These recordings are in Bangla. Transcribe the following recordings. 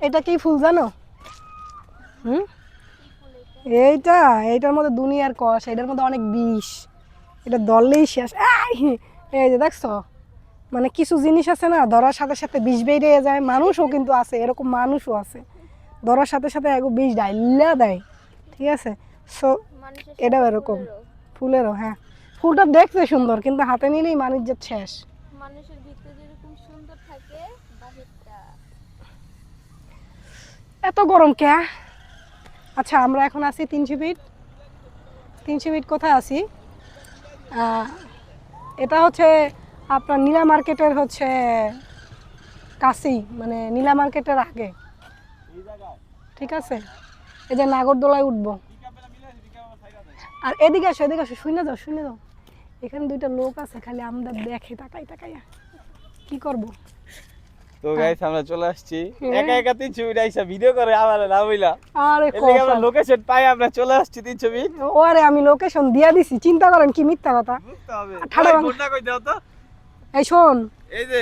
এটা কি ফুল জানো? হুম? এইটা এইটার মধ্যে দুনিয়ার কষ এটার মধ্যে অনেক বিষ। এটা দললেই শেষ! এই যে দেখছ? মানে কিছু জিনিস আছে না ধরার সাথে সাথে বিষ বেরিয়ে যায়। মানুষও কিন্তু আছে এরকম মানুষও আছে। ধরার সাথে সাথে এগো বিষ ডাইল্লা দেয়। ঠিক আছে? সো এটাও এরকম। ফুলেরও। হ্যাঁ। ফুলটা দেখতে সুন্দর কিন্তু হাতে নিলেই বাণিজ্য শেষ। মানুষের ভিতরে যেরকম সুন্দর থাকে এত গরম কে? আচ্ছা আমরা এখন আছি তিনশো ফিট। তিনশো ফিট কোথায় আছি? এটা হচ্ছে আপনার নীলা মার্কেটের হচ্ছে কাছেই মানে নীলা মার্কেটের আগে। ঠিক আছে? এই যে নাগরদোলায় উঠবো। আর এদিকে আসো এদিকে আসো শুনে যাও শুনে যাও। এখানে দুইটা লোক আছে, খালি আমরা দেখে তাকাই তাকাইয়া কি করব? তো গাইস আমরা চলে আসছি। হ্যাঁ। একা একা তিন ছবি আইসা ভিডিও করে আমার না বুঝলা আরে আমরা লোকেশন পাই আমরা চলে আসছি তিন ছবি। ও আরে আমি লোকেশন দিয়া দিছি চিন্তা করেন কি মিথ্যা কথা। ঠাড়া কই দাও তো? এই শোন। এই যে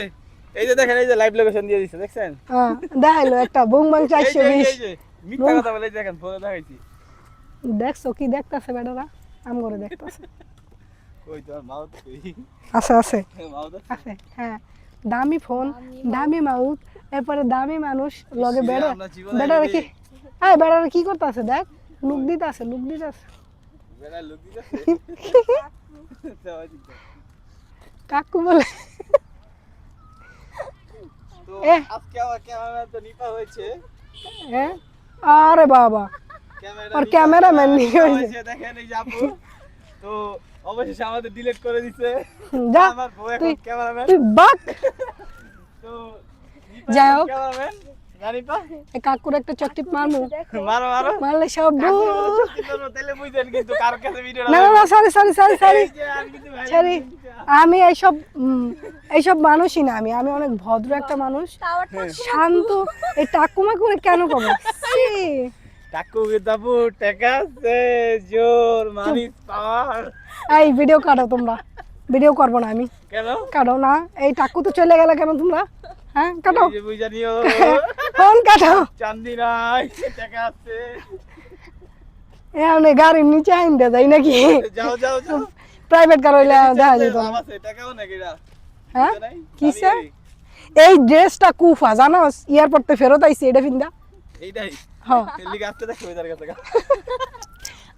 এই যে দেখেন এই যে লাইভ লোকেশন দিয়ে দিছে দেখছেন? হ্যাঁ, দেখাইলো একটা বুং বাং এই চারশো যে এই যে, বিশ এই যে মিথ্যা কথা বলে দেখেন ফোনে দেখাইছি। দেখছ কি দেখতাছে বেটারা? আম করে দেখতাছে। কই তোর মাউথ কই? আছে আছে। মাউথ আছে হ্যাঁ। দামি ফোন দামি মাউথ এরপরে দামি মানুষ লগে বেড়া আইনি কি হ্যাঁ বেটারা কি করতেছে দেখ? লুক দিতেছে বেড়া লুক দিতেছে? কাকু বলে আরে বাবা। ক্যামেরা ওর ক্যামেরাম্যান নিয়ে হয়েছে। দেখেন এই যে আপু। তো অবশেষে আমাদের ডিলিট করে দিছে। আমার বউ এখন ক্যামেরাম্যান তুই বাক। তো যাই হোক। ক্যামেরাম্যান জানি কাকুর একটা চকটিপ মারমু। মারো মারো। মারলে সব দূর। তাহলে বুঝছেন কিন্তু কার কাছে ভিডিও না না না sorry sorry sorry sorry sorry sorry আমি এইসব এইসব মানুষই না আমি। আমি অনেক ভদ্র একটা মানুষ। শান্ত। এই টাকুমা করে কেন করব ছি, টাকু গিতাবু টেকাছে জোর মানিস পাওয়ার। এই ভিডিও কাটো তোমরা। ভিডিও করব না আমি। কেন? কাটো না। এই টাকু তো চলে গেলে কেন তোমরা? হ্যাঁ কাটো। বুঝা নিও। ফোন কাটো। চান্দি নাই টাকা আছে। এখানে গাড়ির নিচে আইন দে যাই নাকি? যাও যাও যাও। প্রাইভেট কার হইলে দেখা যেত। আছে টাকাও নাকি হ্যাঁ? কিসে এই ড্রেসটা কুফা জানো এয়ারপোর্টে ফেরত আইছি এটা ফিন্দা এইটাই। হ্যাঁ।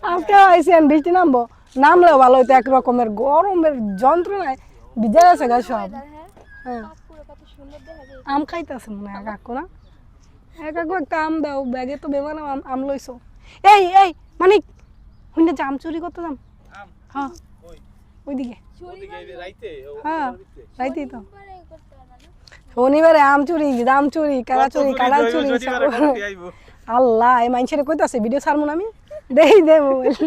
আজকে আইসি আমি বৃষ্টি নামবো। নামলেও ভালো হইতো এক রকমের গরমের যন্ত্রণায় ভিজে গেছে গা সব। হ্যাঁ? হ্যাঁ। কাকুরে কত সুন্দর দেখা যায়। আম খাইতেছে মনে হয় কাকু না এক কাকু একটা আম দাও ব্যাগে তো বেমান আম আম লইছো। এই এই মানিক হুইন্ডে যে আম চুরি করতে যাম? আম? হ্যাঁ। ওই ওইদিকে। হ্যাঁ। রাইতেই তো। হয়? শনিবারে আম চুরি দাম চুরি কারা চুরি চুরি চুরি আল্লাহ এই মানুষের কইতাছে ভিডিও ছাড়বো না আমি? দেই দে মোবাইল।